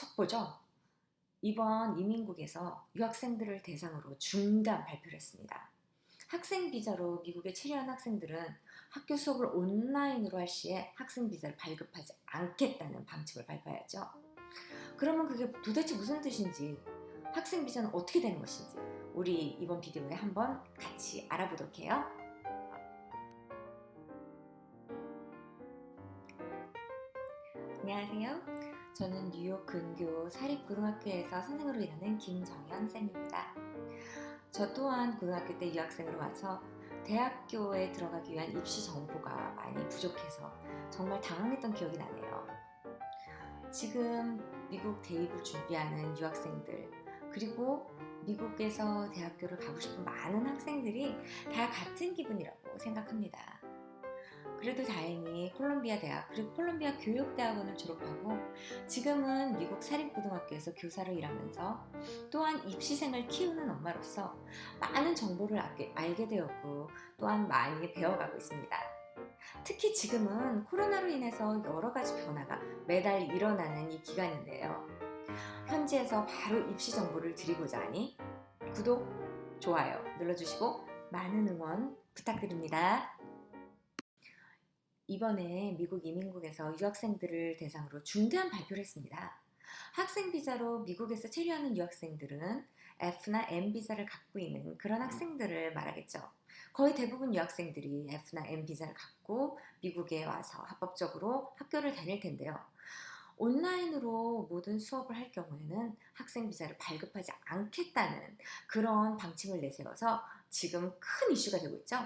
속보죠. 이번 이민국에서 유학생들을 대상으로 중단 발표를 했습니다. 학생 비자로 미국에 체류한 학생들은 학교 수업을 온라인으로 할 시에 학생 비자를 발급하지 않겠다는 방침을 발표하였죠. 그러면 그게 도대체 무슨 뜻인지, 학생 비자는 어떻게 되는 것인지, 우리 이번 비디오에 한번 같이 알아보도록 해요. 안녕하세요. 저는 뉴욕 근교 사립고등학교에서 선생으로 일하는 김정현 쌤입니다. 저 또한 고등학교 때 유학생으로 와서 대학교에 들어가기 위한 입시 정보가 많이 부족해서 정말 당황했던 기억이 나네요. 지금 미국 대입을 준비하는 유학생들, 그리고 미국에서 대학교를 가고 싶은 많은 학생들이 다 같은 기분이라고 생각합니다. 그래도 다행히 콜롬비아 대학 그리고 콜롬비아 교육대학원을 졸업하고 지금은 미국 사립고등학교에서 교사로 일하면서 또한 입시생을 키우는 엄마로서 많은 정보를 알게 되었고 또한 많이 배워가고 있습니다. 특히 지금은 코로나로 인해서 여러 가지 변화가 매달 일어나는 이 기간인데요. 현지에서 바로 입시 정보를 드리고자 하니 구독, 좋아요 눌러주시고 많은 응원 부탁드립니다. 이번에 미국 이민국에서 유학생들을 대상으로 중대한 발표를 했습니다. 학생 비자로 미국에서 체류하는 유학생들은 F나 M 비자를 갖고 있는 그런 학생들을 말하겠죠. 거의 대부분 유학생들이 F나 M 비자를 갖고 미국에 와서 합법적으로 학교를 다닐 텐데요. 온라인으로 모든 수업을 할 경우에는 학생 비자를 발급하지 않겠다는 그런 방침을 내세워서 지금 큰 이슈가 되고 있죠.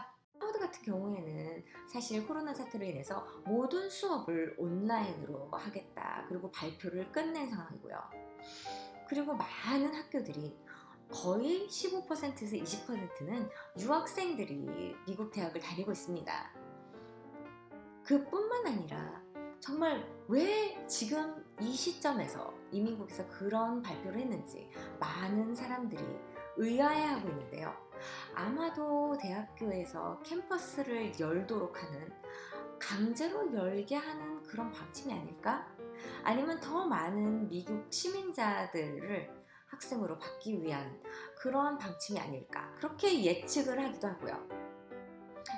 같은 경우에는 사실 코로나 사태로 인해서 모든 수업을 온라인으로 하겠다. 그리고 발표를 끝낸 상황이고요. 그리고 많은 학교들이 거의 15%에서 20%는 유학생들이 미국 대학을 다니고 있습니다. 그뿐만 아니라 정말 왜 지금 이 시점에서 이민국에서 그런 발표를 했는지 많은 사람들이 의아해하고 있는데요. 아마도 대학교에서 캠퍼스를 열도록 하는 강제로 열게 하는 그런 방침이 아닐까? 아니면 더 많은 미국 시민자들을 학생으로 받기 위한 그런 방침이 아닐까? 그렇게 예측을 하기도 하고요.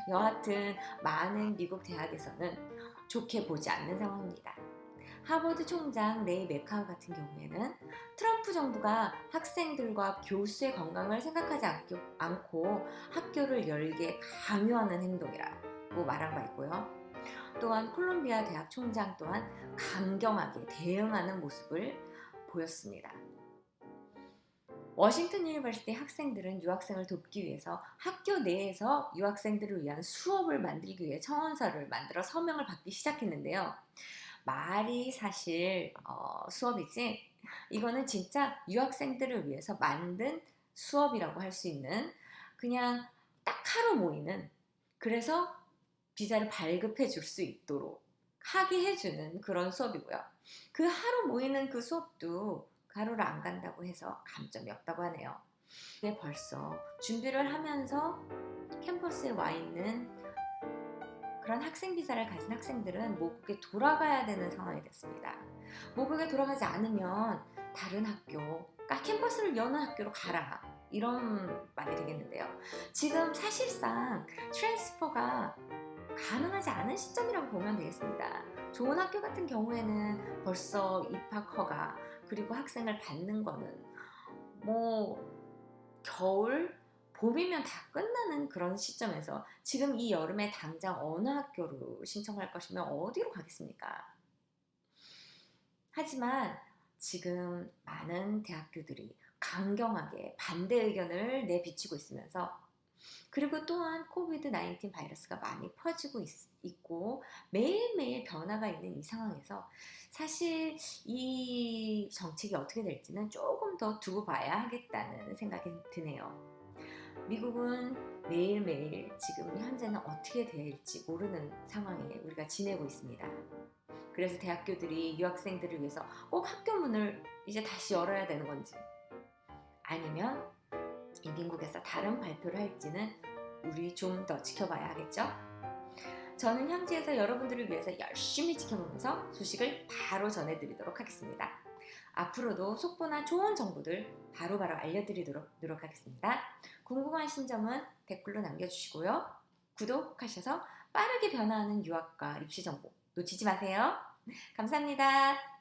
여하튼 많은 미국 대학에서는 좋게 보지 않는 상황입니다. 하버드 총장 레이 메카우 같은 경우에는 정부가 학생들과 교수의 건강을 생각하지 않고 학교를 열게 강요하는 행동이라고 말한 바 있고요. 또한 콜롬비아 대학 총장 또한 강경하게 대응하는 모습을 보였습니다. 워싱턴 유니버시티 학생들은 유학생을 돕기 위해서 학교 내에서 유학생들을 위한 수업을 만들기 위해 청원서를 만들어 서명을 받기 시작했는데요. 말이 사실 어, 수업이지 이거는 진짜 유학생들을 위해서 만든 수업이라고 할 수 있는 그냥 딱 하루 모이는 그래서 비자를 발급해 줄 수 있도록 하게 해주는 그런 수업이고요. 그 하루 모이는 그 수업도 가루를 안 간다고 해서 감점이 없다고 하네요. 근데 벌써 준비를 하면서 캠퍼스에 와 있는 그런 학생 비자를 가진 학생들은 모국에 돌아가야 되는 상황이 됐습니다. 모국에 돌아가지 않으면 다른 학교, 그러니까 캠퍼스를 여는 학교로 가라. 이런 말이 되겠는데요. 지금 사실상 트랜스퍼가 가능하지 않은 시점이라고 보면 되겠습니다. 좋은 학교 같은 경우에는 벌써 입학 허가 그리고 학생을 받는 거는 뭐 겨울 봄이면 다 끝나는 그런 시점에서 지금 이 여름에 당장 어느 학교로 신청할 것이면 어디로 가겠습니까? 하지만 지금 많은 대학교들이 강경하게 반대 의견을 내비치고 있으면서 그리고 또한 코비드 19 바이러스가 많이 퍼지고 있, 고 매일매일 변화가 있는 이 상황에서 사실 이 정책이 어떻게 될지는 조금 더 두고 봐야 하겠다는 생각이 드네요. 미국은 매일매일 지금 현재는 어떻게 될지 모르는 상황에 우리가 지내고 있습니다. 그래서 대학교들이 유학생들을 위해서 꼭 학교 문을 이제 다시 열어야 되는 건지 아니면 이 미국에서 다른 발표를 할지는 우리 좀 더 지켜봐야 하겠죠? 저는 현지에서 여러분들을 위해서 열심히 지켜보면서 소식을 바로 전해드리도록 하겠습니다. 앞으로도 속보나 좋은 정보들 바로 바로 알려드리도록 노력하겠습니다. 궁금하신 점은 댓글로 남겨주시고요. 구독하셔서 빠르게 변화하는 유학과 입시 정보 놓치지 마세요. 감사합니다.